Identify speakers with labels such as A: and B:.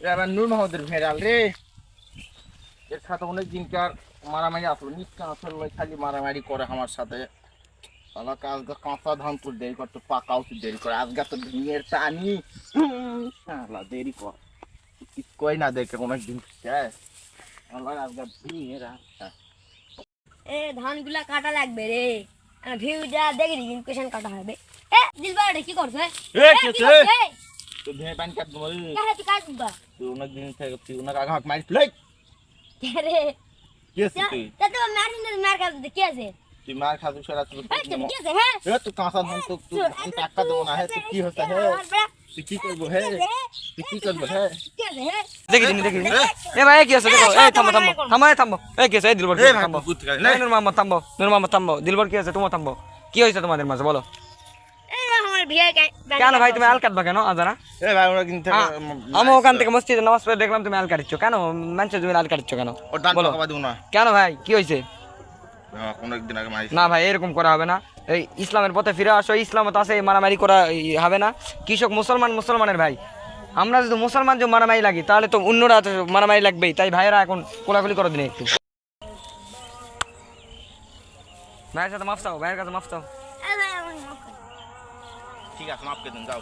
A: এবার নূর মাহমুদের ভেড়াল রে। এর সাথে অনেক দিনকার মারামারি আসলো। নিত্যা আসলে খালি মারামারি করে আমার সাথে। আমাকে আজকে কাঁচা ধান তোর দেরি করতো পাকাও তুই দেরি করে। আজকে তো ভিঙের টানি। শালা দেরি কর। কই না দেখে অনেক দিন আমার আজকে ভিঙের
B: এ ধানগুলা কাটা লাগবে রে। ভিউ যা দেখি ইনকুয়েশন কাটা হবে। এ দিলবার কি করছ এ?
A: কি?
B: করছ, এ?
A: পানি কাট
B: তুই
A: দিন থেকে তুই
B: কি
A: তুই?
B: তা তো মারছিস না মার কাজ কি আছে?
A: তুই মার খাবি সেটা তুই
B: এই আছে হ্যাঁ?
A: এ তুই কাঁচা ধান তো তুই টাকা দেবো না হে তুই কি হচ্ছে হে তুই কি করব হে তুই কি করব হে
B: কি আছে হ্যাঁ?
C: দেখি দেখি এ ভাই কি আছে? দেখো এই থামো থামো থামো থামো। এই কি আছে? এই দিলবর কি
A: এ
C: আছে?
A: ভাই
C: থামো। এই নূর মোহাম্মদ থামো। নূর মোহাম্মদ থামো। দিলবর কি আছে? তোমার থামো। কি হয়েছে তোমাদের মাঝে বলো? কেন ভাই তুমি আল কাটবা কেন? আজানা?
A: ভাই ওরা কিন্তু
C: আমি ওখান থেকে মসজিদে নামাজ পড়ে দেখলাম তুমি আল কাটছো। কেন? মানুষের তুমি আল কাটছো কেন? বলো।
A: টাকা দেবো না।
C: কেন ভাই? কি হয়েছে?
A: অনেক দিন আগে মারিস
C: না ভাই এরকম করা হবে না। এই ইসলামের পথে ফিরে আসো ইসলাম তো আছে মারামারি করা হবে না। কৃষক মুসলমান মুসলমানের ভাই। আমরা যদি মুসলমান যে মারামারি লাগি তাহলে তো অন্যরা তো মারামারি লাগবেই। তাই ভাইয়েরা এখন কোলাকুলি করে দিন একটু। ভাইয়ের সাথে মাফ চাও ভাইয়ের কাছে মাফ চাও
B: এই ভাই আমার মাফ কর।
A: ঠিক আছে মাফ করে দিন যাও।